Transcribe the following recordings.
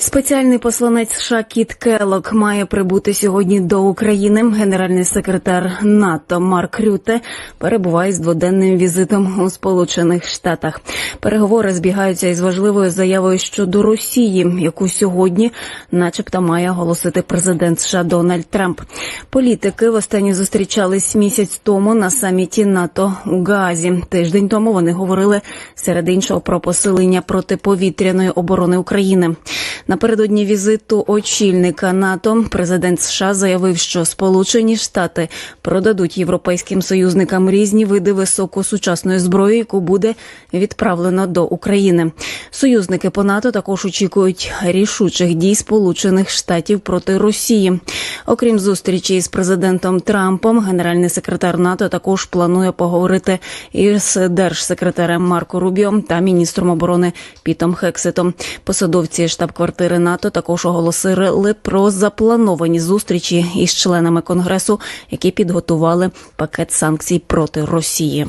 Спеціальний посланець США Кіт Келлок має прибути сьогодні до України. Генеральний секретар НАТО Марк Рюте перебуває з дводенним візитом у Сполучених Штатах. Переговори збігаються із важливою заявою щодо Росії, яку сьогодні, начебто, має оголосити президент США Дональд Трамп. Політики востаннє зустрічались місяць тому на саміті НАТО у Гаазі. Тиждень тому вони говорили серед іншого про посилення протиповітряної оборони України. Напередодні візиту очільника НАТО президент США заявив, що Сполучені Штати продадуть європейським союзникам різні види високосучасної зброї, яку буде відправлено до України. Союзники по НАТО також очікують рішучих дій Сполучених Штатів проти Росії. Окрім зустрічі з президентом Трампом, генеральний секретар НАТО також планує поговорити із держсекретарем Марко Рубіо та міністром оборони Пітом Хексетом. Посадовці штаб-квартири НАТО також оголосили про заплановані зустрічі із членами конгресу, які підготували пакет санкцій проти Росії.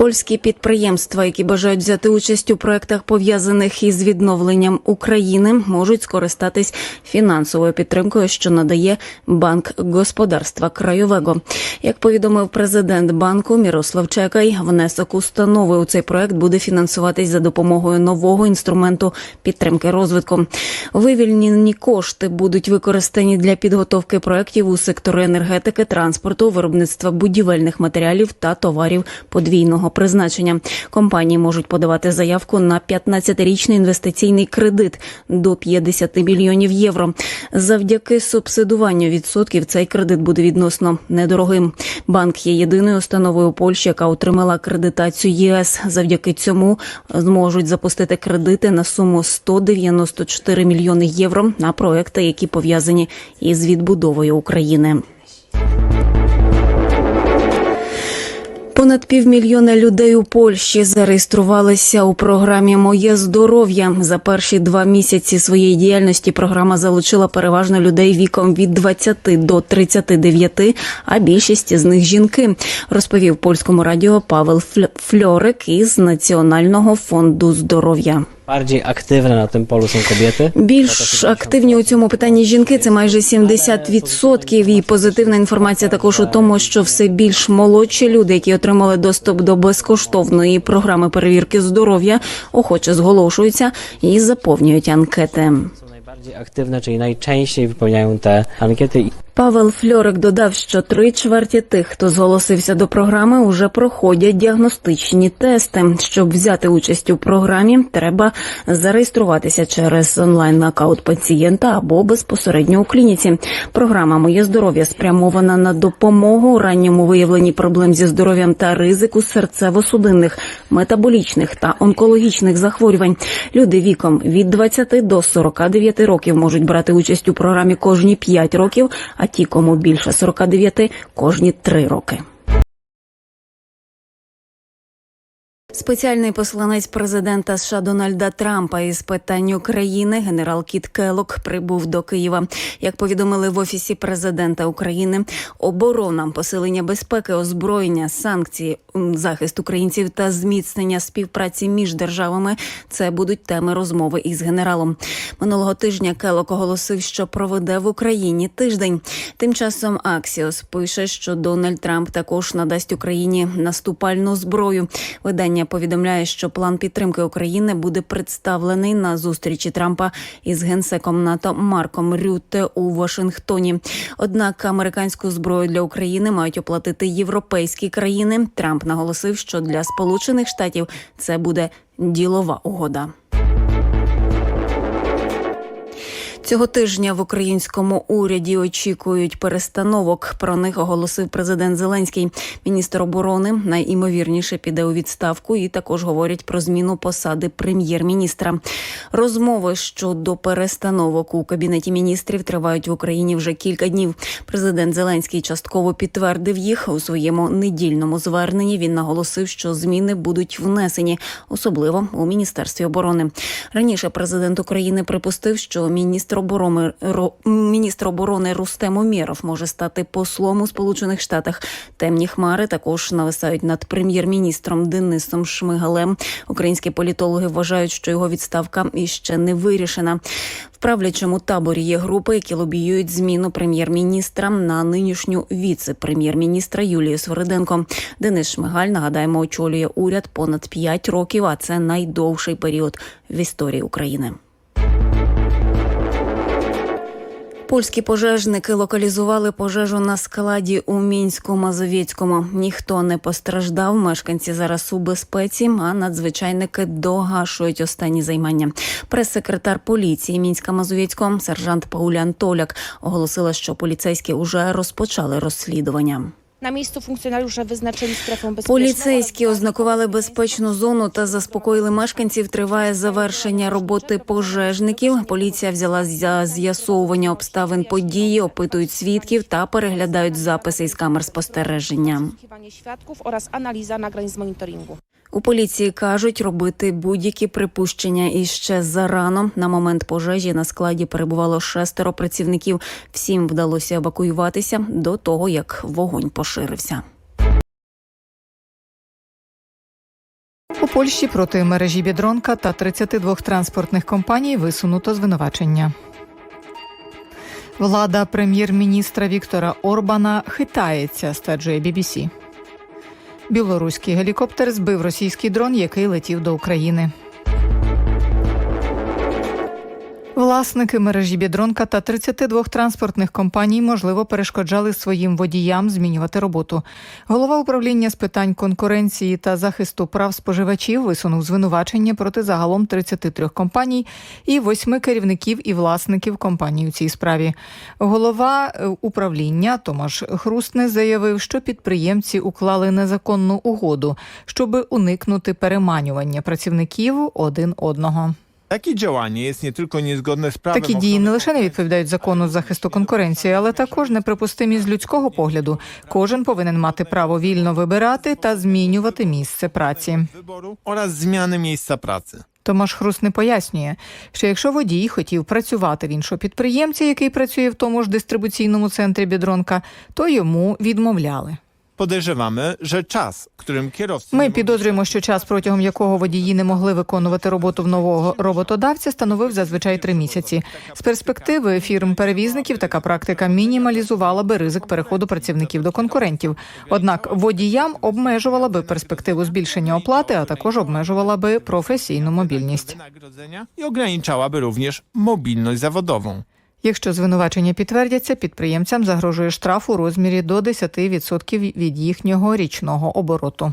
Польські підприємства, які бажають взяти участь у проектах пов'язаних із відновленням України, можуть скористатись фінансовою підтримкою, що надає банк господарства крайового. Як повідомив президент банку Мірослав Чекай, внесок установи у цей проект буде фінансуватись за допомогою нового інструменту підтримки розвитку. Вивільнені кошти будуть використані для підготовки проектів у секторі енергетики, транспорту, виробництва будівельних матеріалів та товарів подвійного призначення. Компанії можуть подавати заявку на 15-річний інвестиційний кредит до 50 мільйонів євро. Завдяки субсидуванню відсотків цей кредит буде відносно недорогим. Банк є єдиною установою Польщі, яка отримала акредитацію ЄС. Завдяки цьому зможуть запустити кредити на суму 194 мільйони євро на проекти, які пов'язані із відбудовою України. Понад півмільйона людей у Польщі зареєструвалися у програмі Моє здоров'я за перші два місяці своєї діяльності. Програма залучила переважно людей віком від 20 до 39, а більшість з них жінки. Розповів польському радіо Павел Фльорик із Національного фонду здоров'я. Bardziej aktywne na tym polu są kobiety. Більш активні у цьому питанні жінки це майже 70%. І позитивна інформація також у тому, що все більш молодші люди, які отримали доступ до безкоштовної програми перевірки здоров'я, охоче зголошуються і заповнюють анкети. Są najbardziej aktywne, czyli najczęściej wypełniają te ankiety. Павел Фльорик додав, що три чверті тих, хто зголосився до програми, уже проходять діагностичні тести. Щоб взяти участь у програмі, треба зареєструватися через онлайн аккаунт пацієнта або безпосередньо у клініці. Програма Моє здоров'я спрямована на допомогу ранньому виявленні проблем зі здоров'ям та ризику серцево-судинних, метаболічних та онкологічних захворювань. Люди віком від 20 до 49 років можуть брати участь у програмі кожні 5 років, а ті, кому більше 49, кожні три роки. Спеціальний посланець президента США Дональда Трампа із питань України генерал Кіт Келок прибув до Києва. Як повідомили в офісі президента України, оборона, посилення безпеки, озброєння, санкції, захист українців та зміцнення співпраці між державами це будуть теми розмови із генералом. Минулого тижня Келок оголосив, що проведе в Україні тиждень. Тим часом Аксіос пише, що Дональд Трамп також надасть Україні наступальну зброю. Видання повідомляє, що план підтримки України буде представлений на зустрічі Трампа із генсеком НАТО Марком Рютте у Вашингтоні. Однак американську зброю для України мають оплатити європейські країни. Трамп наголосив, що для Сполучених Штатів це буде ділова угода. Цього тижня в українському уряді очікують перестановок. Про них оголосив президент Зеленський. Міністр оборони найімовірніше піде у відставку, і також говорять про зміну посади прем'єр-міністра. Розмови щодо перестановок у кабінеті міністрів тривають в Україні вже кілька днів. Президент Зеленський частково підтвердив їх у своєму недільному зверненні. Він наголосив, що зміни будуть внесені, особливо у міністерстві оборони. Раніше президент України припустив, що міністр оборони Ро- міністр оборони Рустем Умєров може стати послом у Сполучених Штатах. Темні хмари також нависають над прем'єр-міністром Денисом Шмигалем. Українські політологи вважають, що його відставка іще не вирішена. В правлячому таборі є групи, які лобіюють зміну прем'єр-міністра на нинішню віце-прем'єр-міністра Юлію Свириденко. Денис Шмигаль нагадаємо очолює уряд понад 5 років. А це найдовший період в історії України. Польські пожежники локалізували пожежу на складі у мінську Мазовєцькому. Ніхто не постраждав. Мешканці зараз у безпеці, а надзвичайники догашують останні займання. Прес-секретар поліції мінська Мазовєцького, сержант Паулян Толяк, оголосила, що поліцейські уже розпочали розслідування. Na miejscu funkcjonariusze визначені стрефом bezpieczną. Поліцейські ознакували безпечну зону та заспокоїли мешканців. Триває завершення роботи пожежників. Поліція взяла за з'ясовування обставин події, опитують свідків та переглядають записи із камер спостереження. Poszukiwanie świadków ораз аналіза nagrań з monitoringu. У поліції кажуть, робити будь-які припущення іще зарано. На момент пожежі на складі перебувало шестеро працівників. Всім вдалося евакуюватися до того, як вогонь поширився. У Польщі проти мережі Бідронка та 32 транспортних компаній висунуто звинувачення. Влада прем'єр-міністра Віктора Орбана хитається, стверджує BBC. Білоруський гелікоптер збив російський дрон, який летів до України. Власники мережі Бідронка та 32 транспортних компаній можливо перешкоджали своїм водіям змінювати роботу. Голова управління з питань конкуренції та захисту прав споживачів висунув звинувачення проти загалом 33 компаній і восьми керівників і власників компаній у цій справі. Голова е, управління Томаш Хрустне заявив, що підприємці уклали незаконну угоду, щоб уникнути переманювання працівників один одного. Prawem. Такі дії не лише не відповідають закону захисту конкуренції, але також неприпустимі з людського погляду. Кожен повинен мати право вільно вибирати та змінювати місце праці. oraz zmiany miejsca pracy. Томаш Хрус не пояснює, що якщо водій хотів працювати в іншого підприємця, який працює в тому ж дистрибуційному центрі Бідронка, то йому відмовляли. Podejrzewamy, że czas, którym kierowcy. Ми підозрюємо, що час, протягом якого водії не могли виконувати роботу в нового роботодавця, становив зазвичай три місяці. З перспективи фірм перевізників така практика мінімалізувала би ризик переходу працівників до конкурентів. Однак водіям обмежувала би перспективу збільшення оплати, а також обмежувала би професійну мобільність. wynagrodzenia i ograniczałaby również mobilność zawodową. Якщо звинувачення підтвердяться, підприємцям загрожує штраф у розмірі до 10% від їхнього річного обороту.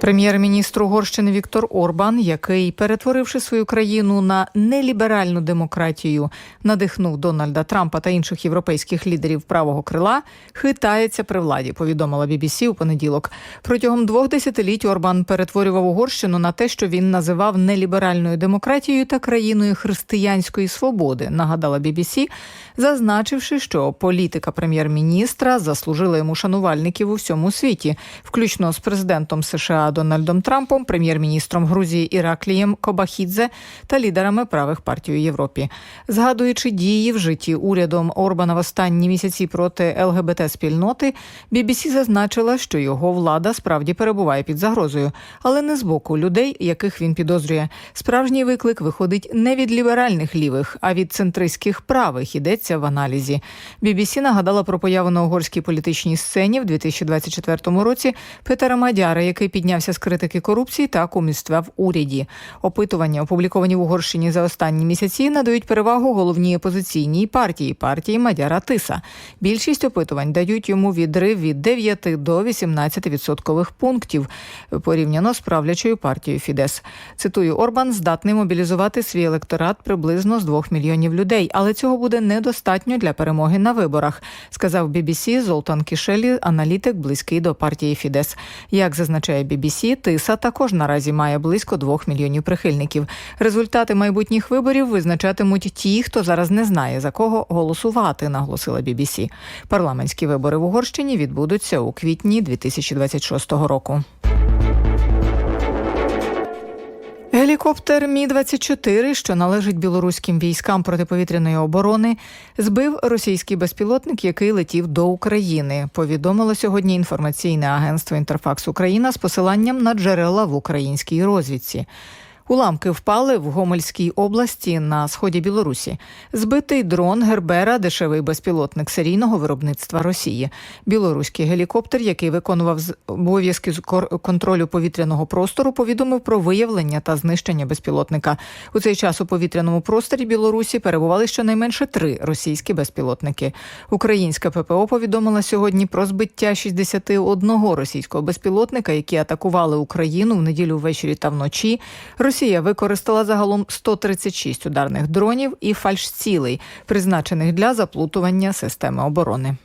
Прем'єр-міністр Угорщини Віктор Орбан, який, перетворивши свою країну на неліберальну демократію, надихнув Дональда Трампа та інших європейських лідерів правого крила, хитається при владі. Повідомила BBC у понеділок. Протягом двох десятиліть Орбан перетворював Угорщину на те, що він називав неліберальною демократією та країною християнської свободи. Нагадала BBC, зазначивши, що політика прем'єр-міністра заслужила йому шанувальників у всьому світі, включно з президентом США Дональдом Трампом, прем'єр-міністром Грузії Іраклієм Кобахідзе та лідерами правих партій у Європі. Згадуючи дії в житті урядом Орбана в останні місяці проти ЛГБТ спільноти, BBC зазначила, що його влада справді перебуває під загрозою, але не з боку людей, яких він підозрює. Справжній виклик виходить не від ліберальних лівих, а від центристських правих. Йдеться в аналізі. BBC нагадала про появу на угорській політичній сцені в 2024 році Петера Мадяра, який піднявся з критики корупції та кумівства в уряді. Опитування, опубліковані в Угорщині за останні місяці, надають перевагу головній опозиційній партії партії Мадяра Тиса. Більшість опитувань дають йому відрив від 9 до 18 відсоткових пунктів порівняно з правлячою партією Фідес. Цитую, Орбан здатний мобілізувати свій електорат приблизно з 2 мільйонів людей, але цього буде недостатньо для перемоги на виборах, сказав BBC Золтан Кішелі, аналітик близький до партії Фідес. Як зазначає BBC, Тиса також наразі має близько 2 мільйонів прихильників. Результати майбутніх виборів визначатимуть ті, хто зараз не знає за кого голосувати, наголосила BBC. Парламентські вибори в Угорщині відбудуться у квітні 2026 року. Гелікоптер Мі 24 що належить білоруським військам протиповітряної оборони, збив російський безпілотник, який летів до України. Повідомило сьогодні інформаційне агентство Інтерфакс Україна з посиланням на джерела в українській розвідці. Уламки впали в Гомельській області на сході Білорусі. Збитий дрон Гербера, дешевий безпілотник серійного виробництва Росії. Білоруський гелікоптер, який виконував обов'язки з контролю повітряного простору, повідомив про виявлення та знищення безпілотника. У цей час у повітряному просторі Білорусі перебували щонайменше три російські безпілотники. Українська ППО повідомила сьогодні про збиття 61 російського безпілотника, які атакували Україну в неділю ввечері та вночі. Росія використала загалом 136 ударних дронів і фальшцілей, призначених для заплутування системи оборони.